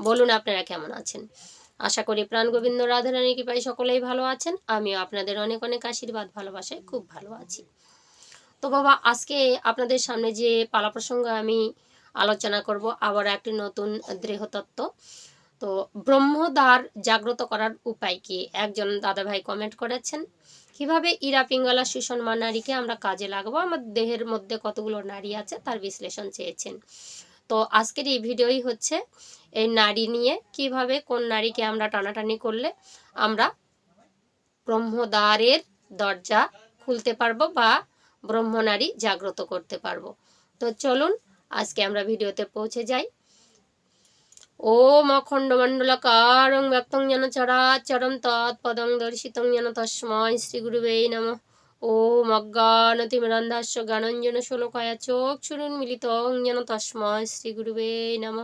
বলুন আপনারা কেমন আছেন? আশা করি প্রাণ গোবিন্দ রাধারানী কৃপায় সকলেই ভালো আছেন। আমিও আপনাদের অনেক অনেক আশীর্বাদ, ভালোবাসায় খুব ভালো আছি। তো বাবা, আজকে আপনাদের সামনে যে পালা প্রসঙ্গ আমি আলোচনা করব, আবার একটি নতুন দেহতত্ত্ব। তো ব্রহ্মদ্বার জাগ্রত করার উপায় কি? একজন দাদাভাই কমেন্ট করেছেন, কীভাবে ইরা পিঙ্গলা সুষমা নারীকে আমরা কাজে লাগাবো? আমার দেহের মধ্যে কতগুলো নারী আছে, তার বিশ্লেষণ চেয়েছেন। তো আজকের এই ভিডিওই হচ্ছে এই নারী নিয়ে, কীভাবে কোন নারীকে আমরা টানাটানি করলে আমরা ব্রহ্মদ্বারের দরজা খুলতে পারব বা ব্রহ্মনারী জাগ্রত করতে পারব। তো চলুন আজকে আমরা ভিডিওতে পৌঁছে যাই। ও ওম অখণ্ডমণ্ডলকারং ব্যক্তং যেন চরাচরম তৎপদং দর্শিতং যেন তস্ময় শ্রী গুরুবে নম। ওম অজ্ঞানতিমিরন্ধাস্য জ্ঞানঞ্জন শোলকায়া চোখ শুনুন মিলিত যেন তস্ময় শ্রী গুরুবে নম।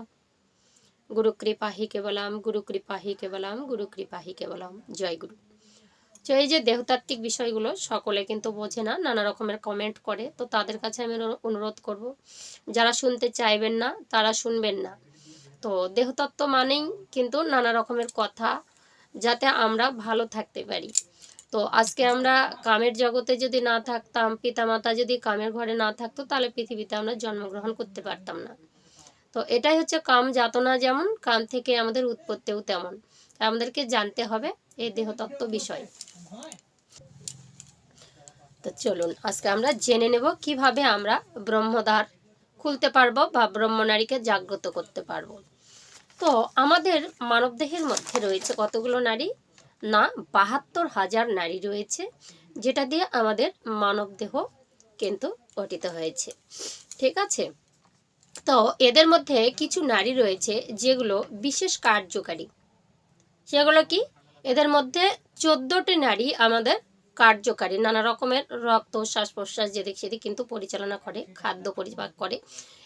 গুরু কৃপা হি কেবলাম, গুরু কৃপা হি কেবলাম, গুরু কৃপা হি কেবলাম। জয় গুরু। তো এই যে দেহতাত্ত্বিক বিষয়গুলো সকলে কিন্তু বোঝে না, নানা রকমের কমেন্ট করে, তো তাদের কাছে আমি অনুরোধ করব, যারা শুনতে চাইবেন না, তারা শুনবেন না। তো দেহতত্ত্ব মানেই কিন্তু নানা রকমের কথা, যাতে আমরা ভালো থাকতে পারি। তো আজকে আমরা কামের জগতে যদি না থাকতাম, পিতামাতা যদি কামের ঘরে না থাকতো, তাহলে পৃথিবীতে আমরা জন্মগ্রহণ করতে পারতাম না। তো এটাই হচ্ছে কাম যাতনা যেমন, কাম থেকে আমাদের উৎপত্তিও তেমন। আমাদেরকে জানতে হবে এই দেহতত্ত্ব বিষয়। তো চলুন, আজকে আমরা জেনে নেব কীভাবে আমরা ব্রহ্মদ্বার খুলতে পারব বা ব্রহ্মনারীকে জাগ্রত করতে পারব। তো আমাদের মানবদেহের মধ্যে রয়েছে কতগুলো নারী? না বাহাত্তর হাজার নারী রয়েছে, যেটা দিয়ে আমাদের মানবদেহ কিন্তু গঠিত হয়েছে। ঠিক আছে? তো এদের মধ্যে কিছু নারী রয়েছে যেগুলো বিশেষ কার্যকারী। সেগুলো কি? এদের মধ্যে চোদ্দোটি নারী আমাদের কার্যকারী। নানা রকমের রক্ত শ্বাস প্রশ্বাস যেদিক সেদিক কিন্তু পরিচালনা করে, খাদ্য পরিপাক করে।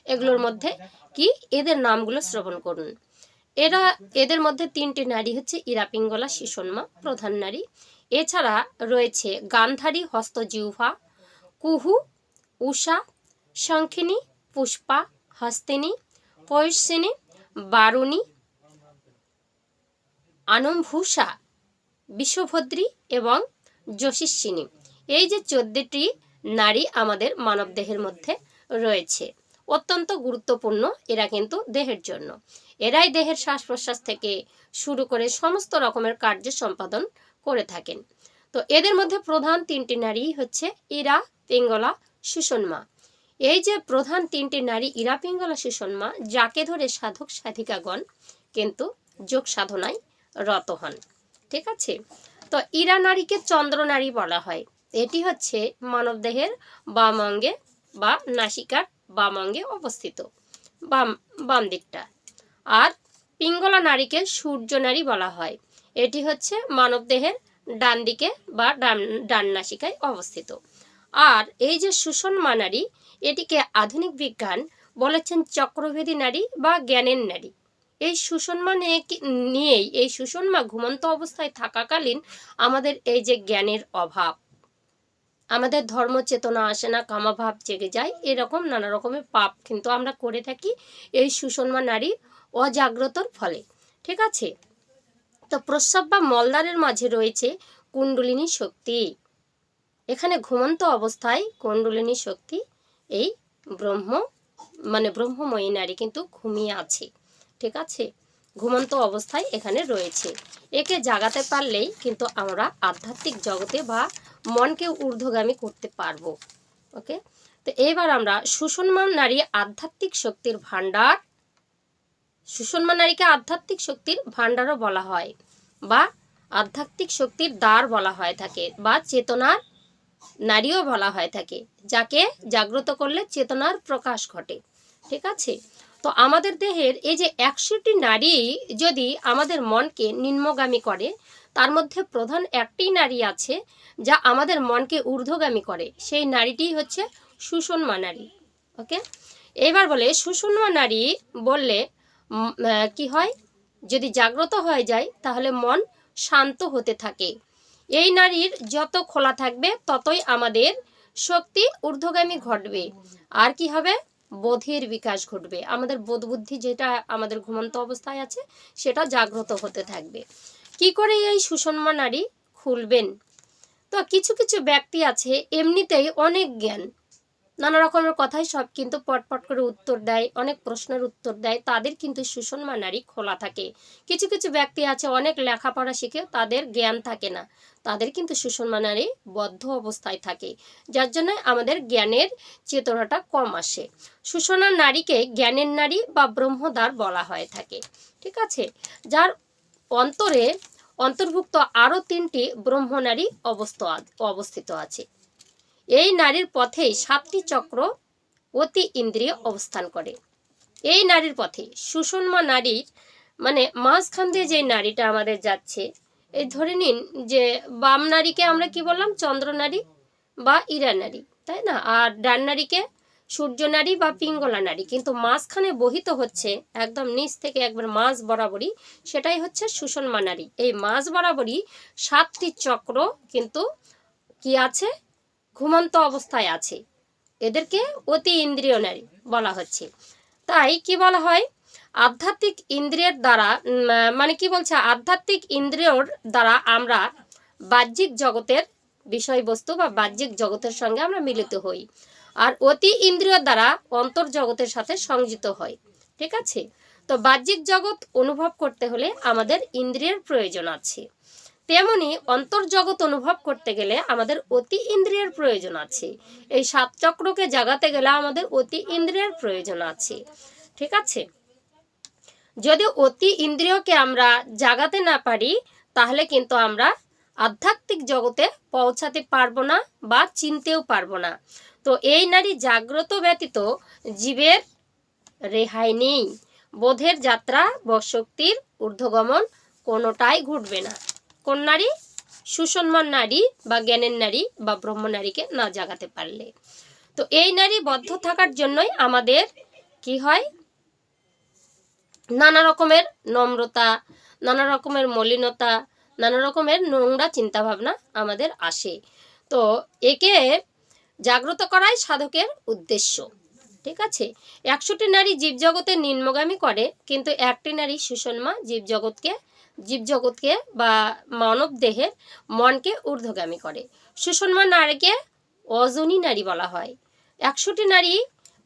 এগুলোর মধ্যে কি? এদের নামগুলো শ্রবণ করুন। এরা এদের মধ্যে তিনটি নারী হচ্ছে ইরাপিঙ্গলা শিশন্মা প্রধান নারী। এছাড়া রয়েছে গান্ধারী, হস্তজিহ্বা, কুহু, উষা, শঙ্খিনী, পুষ্পা, হস্তিনী পয়সিনী বারুণী, আনমভূষা, বিশ্বভদ্রী এবং যশস্বিনী। এই যে চোদ্দটি নারী আমাদের মানবদেহের মধ্যে রয়েছে। অত্যন্ত গুরুত্বপূর্ণ এরা কিন্তু দেহের জন্য। এরাই দেহের শ্বাস প্রশ্বাস থেকে শুরু করে সমস্ত রকমের কার্য সম্পাদন করে থাকেন। তো এদের মধ্যে প্রধান তিনটি নারী হচ্ছে ইরা পিঙ্গলা সুষন্মা। এই যে প্রধান তিনটি নারী ইরা পিঙ্গলা সুষন্মা, যাকে ধরে সাধক সাধিকাগণ কিন্তু যোগ সাধনায় রত হন। ঠিক আছে? তো ইরা নারীকে চন্দ্র নারী বলা হয়। এটি হচ্ছে মানবদেহের বাম অঙ্গে বা নাসিকার বাম অঙ্গে অবস্থিত। বাম বাম দিকটা আর পিঙ্গলা নারীকে সূর্য নারী বলা হয়। এটি হচ্ছে মানবদেহের ডান দিকে বা ডান ডান নাসিকায় অবস্থিত। আর এই যে সুষমা নারী, এটিকে আধুনিক বিজ্ঞান বলেছেন চক্রভেদী নারী বা জ্ঞানের নারী। এই সুষমা নিয়ে নিয়েই এই সুষমা ঘুমন্ত অবস্থায় থাকাকালীন আমাদের এই যে জ্ঞানের অভাব আমাদের ধর্ম চেতনা আসে না কামাভাব জেগে যায়, এরকম নানা রকমের পাপ কিন্তু আমরা করে থাকি এই সুষমা নারী অজাগ্রতর ফলে। ঠিক আছে? তো প্রস্রাব বা মলদারের মাঝে রয়েছে কুণ্ডলিনী শক্তি। এখানে ঘুমন্ত অবস্থায় কুণ্ডলিনী শক্তি এই ব্রহ্ম মানে ব্রহ্মময়ী নারী কিন্তু ঘুমিয়ে আছে। ঠিক আছে? ঘুমন্ত অবস্থায় এখানে রয়েছে। একে জাগাতে পারলেই কিন্তু আমরা আধ্যাত্মিক জগতে বা মনকে ঊর্ধ্বগামী করতে পারব। ওকে? তো এবার আমরা সুষমমান নারী আধ্যাত্মিক শক্তির ভাণ্ডার সুষমা নারীকে আধ্যাত্মিক শক্তির ভাণ্ডারও বলা হয় বা আধ্যাত্মিক শক্তির দ্বার বলা হয় থাকে বা চেতনার নারীও বলা হয় থাকে, যাকে জাগ্রত করলে চেতনার প্রকাশ ঘটে। ঠিক আছে? তো আমাদের দেহের এই যে একশোটি নারী যদি আমাদের মনকে নিম্নগামী করে, তার মধ্যে প্রধান একটি নারী আছে যা আমাদের মনকে ঊর্ধ্বগামী করে। সেই নারীটি হচ্ছে সুষমা নারী, ওকে? এবার বলে সুষমা নারী বললে কি হয়? যদি জাগ্রত হয়ে যায়, তাহলে মন শান্ত হতে থাকে। এই নারীর যত খোলা থাকবে, ততই আমাদের শক্তি ঊর্ধ্বগামী ঘটবে। আর কি হবে? বোধের বিকাশ ঘটবে। আমাদের বোধ বুদ্ধি যেটা আমাদের ঘুমন্ত অবস্থায় আছে, সেটা জাগ্রত হতে থাকবে। কি করে এই সুষমা নারী খুলবেন? তো কিছু কিছু ব্যক্তি আছে, এমনিতেই অনেক জ্ঞান। নানা রকমের কথাই সব কিন্তু পটপট করে উত্তর দেয়, অনেক প্রশ্নের উত্তর দেয়, তাদের কিন্তু সুষমা নারী খোলা থাকে। কিছু কিছু ব্যক্তি আছে, অনেক লেখাপড়া শিখে তাদের জ্ঞান থাকে না। তাদের কিন্তু সুষমা নারী বদ্ধ অবস্থায় থাকে, যার জন্য আমাদের জ্ঞানের চেতনাটা কম আসে। সুষমা নারীকে জ্ঞানের নারী বা ব্রহ্মদ্বার বলা হয়ে থাকে, ঠিক আছে? যার অন্তরে অন্তর্ভুক্ত আরও তিনটি ব্রহ্মনারী অবস্থ অবস্থিত আছে। এই নারীর পথেই সাতটি চক্র অতি ইন্দ্রিয় অবস্থান করে। এই নারীর পথে সুষমা নারীর মানে মাঝখান দিয়ে যে নারীটা আমাদের যাচ্ছে, এই ধরে নিন যে বাম নারীকে আমরা কি বললাম? চন্দ্র নারী বা ইরা নারী, তাই না? আর ডান নারীকে সূর্য নারী বা পিঙ্গলা নারী। কিন্তু মাঝখানে বহিত হচ্ছে একদম নিচ থেকে একবার মাঝ বরাবরই, সেটাই হচ্ছে সুষমা নারী। এই মাঝ বরাবরই সাতটি চক্র কিন্তু কি আছে? ঘুমন্ত অবস্থায় আছে। এদেরকে অতি ইন্দ্রিয় নারী বলা হচ্ছে। তাই কি বলা হয়? আধ্যাত্মিক ইন্দ্রিয়ের দ্বারা মানে কি বলছে? আধ্যাত্মিক ইন্দ্রিয়র দ্বারা আমরা বাহ্যিক জগতের বিষয়বস্তু বা বাহ্যিক জগতের সঙ্গে আমরা মিলিত হই। আর অতি ইন্দ্রিয় দ্বারা অন্তর জগতের সাথে সংযুক্ত হয়। ঠিক আছে? তো বাহ্যিক জগৎ অনুভব করতে হলে আমাদের ইন্দ্রিয়ের প্রয়োজন আছে। তেমনি অন্তর্জগৎ অনুভব করতে গেলে আমাদের অতি ইন্দ্রিয়ের প্রয়োজন আছে। এই সাত চক্রকে জাগাতে গেলে আমাদের অতি ইন্দ্রিয়ের প্রয়োজন আছে। ঠিক আছে? যদি অতি ইন্দ্রিয়কে আমরা জাগাতে না পারি, তাহলে কিন্তু আমরা আধ্যাত্মিক জগতে পৌঁছাতে পারব না বা চিনতেও পারব না। তো এই নারী জাগ্রত ব্যতীত জীবের রেহাই নেই। বোধের যাত্রা, বশক্তির ঊর্ধ্বগমন কোনোটাই ঘটবে না। কোন নারী? সুসম্মান নারী বা জ্ঞানের নারী বা ব্রহ্ম নারীকে না জাগাতে পারলে। তো এই নারী বদ্ধ থাকার জন্যই আমাদের কি হয়? নানা রকমের নম্রতা, নানা রকমের মলিনতা, নানা রকমের নোংরা চিন্তাভাবনা আমাদের আসে। তো একে জাগ্রত করাই সাধকের উদ্দেশ্য। ঠিক আছে? একশোটি নারী জীবজগতে নিম্নগামী করে, কিন্তু একটি নারী সুষমা জীবজগৎকে জীবজগৎকে বা মানব দেহের মনকে ঊর্ধ্বগামী করে। সুষমা নারীকে অজনী নারী বলা হয়। একশোটি নারী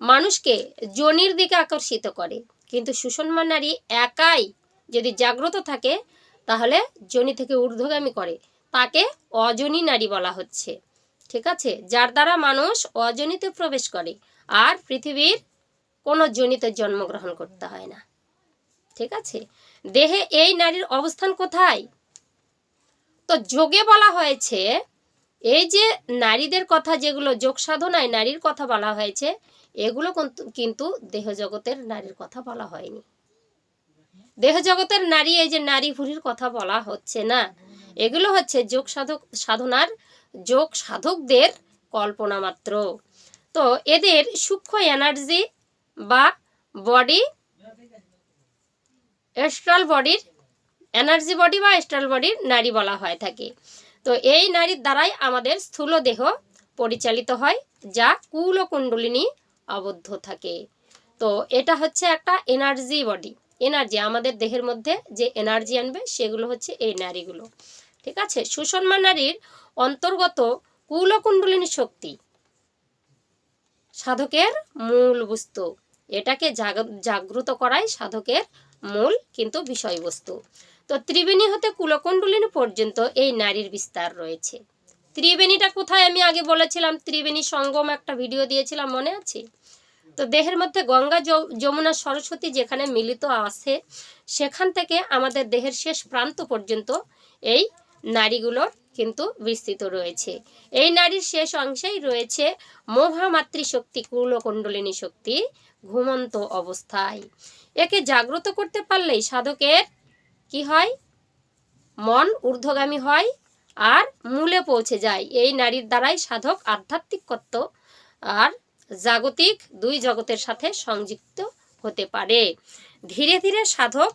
মানুষকে জনির দিকে আকর্ষিত করে, কিন্তু সুষমা নারী একাই যদি জাগ্রত থাকে, তাহলে জনি থেকে ঊর্ধ্বগামী করে। তাকে অজনী নারী বলা হচ্ছে। ঠিক আছে? যার দ্বারা মানুষ অজনীতে প্রবেশ করে। আর পৃথিবীর কোনো জনিতে জন্মগ্রহণ করতে হয় না। ঠিক আছে? দেহে এই নারীর অবস্থান কোথায়? তো যোগে বলা হয়েছে, এই যে নারীদের কথা যেগুলো যোগ সাধনায় নারীর কথা বলা হয়েছে, এগুলো কিন্তু- দেহ জগতের নারীর কথা বলা হয়নি। দেহ জগতের নারী এই যে নারী ভুরির কথা বলা হচ্ছে না, এগুলো হচ্ছে যোগ সাধক, সাধনার যোগ সাধকদের কল্পনা মাত্র। তো এদের সূক্ষ্ম এনার্জি বা বডি এস্ট্রাল বডির এনার্জি বডি বা এস্ট্রাল বডির নারী বলা হয়ে থাকে। তো এই নারীর দ্বারাই আমাদের স্থূল দেহ পরিচালিত হয়, যা কুল ও কুণ্ডলিনী আবদ্ধ থাকে। তো এটা হচ্ছে একটা এনার্জি বডি। এনার্জি আমাদের দেহের মধ্যে যে এনার্জি আনবে, সেগুলো হচ্ছে এই নারীগুলো। ঠিক আছে? সুষমা নারীর অন্তর্গত কুল ও কুণ্ডলিনী শক্তি সাধকের মূল বস্তু। এটাকে জাগ- জাগ্রত করাই সাধকের মূল কিন্তু বিষয়বস্তু। তো ত্রিবেণী হতে কুলকুণ্ডলিনী পর্যন্ত এই নারীর বিস্তার রয়েছে। ত্রিবেণীটা কোথায় আমি আগে বলেছিলাম, ত্রিবেণী সঙ্গম একটা ভিডিও দিয়েছিলাম, মনে আছে? তো দেহের মধ্যে গঙ্গা যমুনা সরস্বতী যেখানে মিলিত আছে, সেখান থেকে আমাদের দেহের শেষ প্রান্ত পর্যন্ত এই নারীগুলোর কিন্তু বিস্তৃত রয়েছে। এই নারীর শেষ অংশেই রয়েছে শক্তি কুলকুণ্ডলিনী শক্তি, ঘুমন্ত অবস্থায়। একে জাগ্রত করতে পারলেই সাধকের কি হয়? মন ঊর্ধ্বগামী হয় আর মূলে পৌঁছে যায়। এই নারীর দ্বারাই সাধক আধ্যাত্মিকত্ব আর জাগতিক দুই জগতের সাথে সংযুক্ত হতে পারে। ধীরে ধীরে সাধক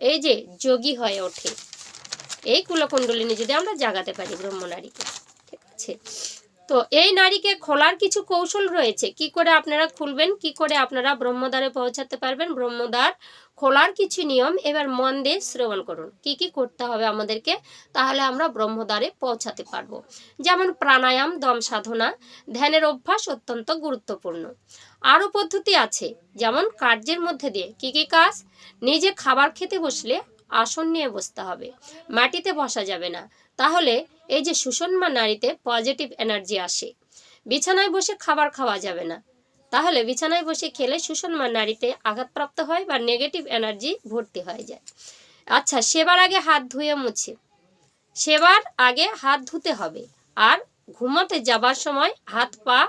এই যে যোগী হয়ে ওঠে। এই কুলকুণ্ডলিনী যদি আমরা জাগাতে পারি ব্রহ্মনারীকে, ঠিক আছে? তো এই নারীকে খোলার কিছু কৌশল রয়েছে। কি করে আপনারা খুলবেন? কি করে আপনারা ব্রহ্মদ্বারে পৌঁছাতে পারবেন? ব্রহ্মদ্বার খোলার কিছু নিয়ম এবার মন দিয়ে শ্রবণ করুন। কি কি করতে হবে আমাদেরকে? তাহলে আমরা ব্রহ্মদ্বারে পৌঁছাতে পারব। যেমন প্রাণায়াম, দম সাধনা, ধ্যানের অভ্যাস অত্যন্ত গুরুত্বপূর্ণ। আরও পদ্ধতি আছে, যেমন কার্যের মধ্যে দিয়ে কি কি কাজ? নিজে খাবার খেতে বসলে আসন নিয়ে বসতে হবে। মাটিতে বসা যাবে না। তাহলে এই যে সুষমা নারীতে পজিটিভ এনার্জি আসে। বিছানায় বসে খাবার খাওয়া যাবে না। তাহলে বিছানায় বসে খেলে সুষমা নারীতে আঘাতপ্রাপ্ত হয় বা নেগেটিভ এনার্জি ভর্তি হয়ে যায়। আচ্ছা সেবার আগে হাত ধুয়ে মুছে। সেবার আগে হাত ধুতে হবে। আর ঘুমাতে যাবার সময় হাত পা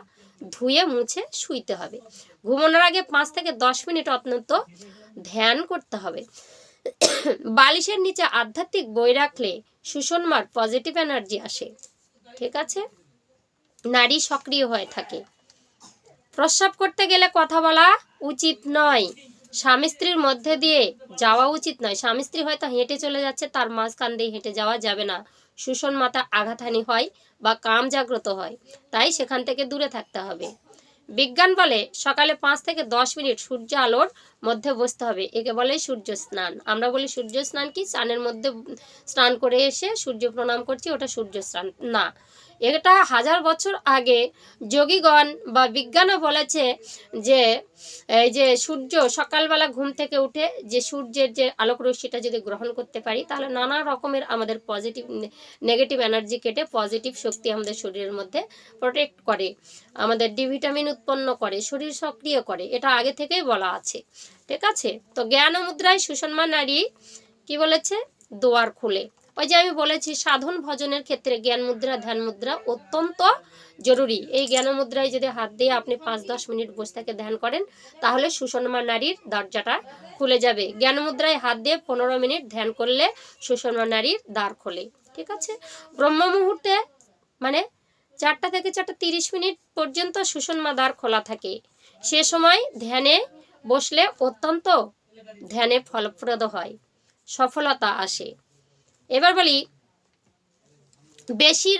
ধুয়ে মুছে শুইতে হবে। ঘুমানোর আগে পাঁচ থেকে দশ মিনিট অত্যন্ত ধ্যান করতে হবে। বালিশের নিচে আধ্যাত্মিক বই রাখলে সুষমার পজিটিভ এনার্জি আসে। ঠিক আছে? নারী সক্রিয় হয়ে থাকে। প্রস্রাব করতে গেলে কথা বলা উচিত নয়। স্বামী স্ত্রীর মধ্যে দিয়ে যাওয়া উচিত নয়। স্বামী স্ত্রী হয়তো হেঁটে চলে যাচ্ছে, তার মাঝখান দিয়ে হেঁটে যাওয়া যাবে না। সুষণ মাথা আঘাতহানি হয় বা কাম জাগ্রত হয়। তাই সেখান থেকে দূরে থাকতে হবে। বিজ্ঞান বলে সকালে পাঁচ থেকে দশ মিনিট সূর্য আলোর মধ্যে বসতে হবে। একে বলে সূর্য স্নান। আমরা বলি সূর্য স্নান কি? স্নানের মধ্যে স্নান করে এসে সূর্য প্রণাম করছি, ওটা সূর্য স্নান। না। এটা হাজার বছর আগে যোগীগণ বা বিজ্ঞানও বলেছে যে, এই যে সূর্য সকালবেলা ঘুম থেকে উঠে যে সূর্যের যে আলোক রশ্মিটা যদি গ্রহণ করতে পারি, তাহলে নানা রকমের আমাদের পজিটিভ নেগেটিভ এনার্জি কেটে পজিটিভ শক্তি আমাদের শরীরের মধ্যে প্রোটেক্ট করে, আমাদের ডি ভিটামিন উৎপন্ন করে, শরীর সক্রিয় করে, এটা আগে থেকেই বলা আছে। ঠিক আছে? তো জ্ঞান মুদ্রায় সুষমা নারী কি বলেছে? দোয়ার খুলে। ওই যে আমি বলেছি, সাধন ভজনের ক্ষেত্রে জ্ঞান মুদ্রা, ধ্যান মুদ্রা অত্যন্ত জরুরি। এই জ্ঞান মুদ্রায় যদি হাত দিয়ে আপনি পাঁচ দশ মিনিট বসে থেকে ধ্যান করেন, তাহলে সুষমা নারীর দরজাটা খুলে যাবে। জ্ঞান মুদ্রায় হাত দিয়ে পনেরো মিনিট ধ্যান করলে সুষমা নারীর দ্বার খোলে। ঠিক আছে? ব্রহ্ম মুহূর্তে মানে চারটা থেকে চারটা তিরিশ মিনিট পর্যন্ত সুষমা দ্বার খোলা থাকে। সে সময় ধ্যানে বসলে অত্যন্ত ধ্যানে ফলপ্রদ হয়। সফলতা আসে। এবার বলি, বেশি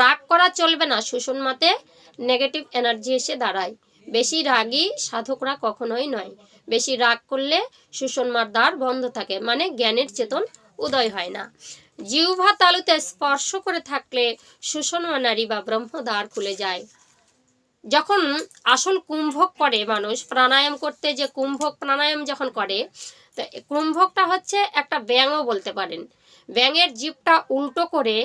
রাগ করা চলবে না। সুষমাতে নেগেটিভ এনার্জি এসে দাঁড়ায়। বেশি রাগী সাধকরা কখনোই নয়। বেশি রাগ করলে সুষমার দ্বার বন্ধ থাকে মানে জ্ঞানের চেতন উদয় হয় না। জিহ্বা তালুতে স্পর্শ করে থাকলে সুষমা নারী বা ব্রহ্মদ্বার খুলে যায়। যখন আসল কুম্ভক করে মানুষ, প্রাণায়াম করতে যে কুম্ভক প্রাণায়াম যখন করে, তো কুম্ভকটা হচ্ছে একটা ব্যায়ামও বলতে পারেন। ব্যাঙের জিপটা উল্টো করে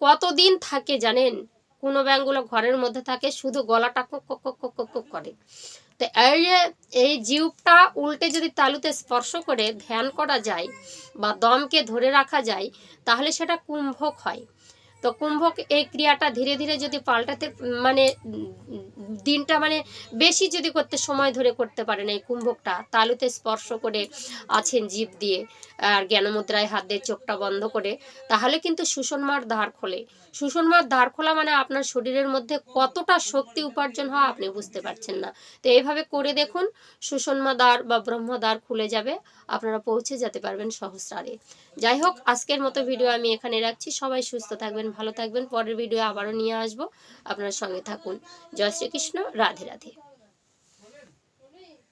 কতদিন থাকে জানেন? কোনো ব্যাঙগুলো ঘরের মধ্যে থাকে, শুধু গলাটা কক কক কক কক কক করে। তো এই যে, এই জিউপটা উল্টে যদি তালুতে স্পর্শ করে ধ্যান করা যায় বা দমকে ধরে রাখা যায়, তাহলে সেটা কুম্ভক হয়। তো কুম্ভক এই ক্রিয়াটা ধীরে ধীরে যদি পাল্টাতে মানে দিনটা মানে বেশি যদি করতে সময় ধরে করতে পারেন এই কুম্ভকটা, তালুতে স্পর্শ করে আছেন জীব দিয়ে আর জ্ঞানমুদ্রায় হাত দিয়ে চোখটা বন্ধ করে, তাহলে কিন্তু সুষন্মার ধার খোলে। সুষন্মার দ্বার খোলা মানে আপনার শরীরের মধ্যে কতটা শক্তি উপার্জন হয় আপনি বুঝতে পারছেন না। তো এইভাবে করে দেখুন সুষন্মা দ্বার বা ব্রহ্মদ্বার খুলে যাবে। আপনারা পৌঁছে যেতে পারবেন সহস্রারে যাই হোক, আজকের মতো ভিডিও আমি এখানে রাখছি। সবাই সুস্থ থাকবেন, ভালো থাকবেন। পরের ভিডিও আবারও নিয়ে আসব। আপনার সঙ্গে থাকুন। জয় শ্রীকৃষ্ণ। রাধে রাধে।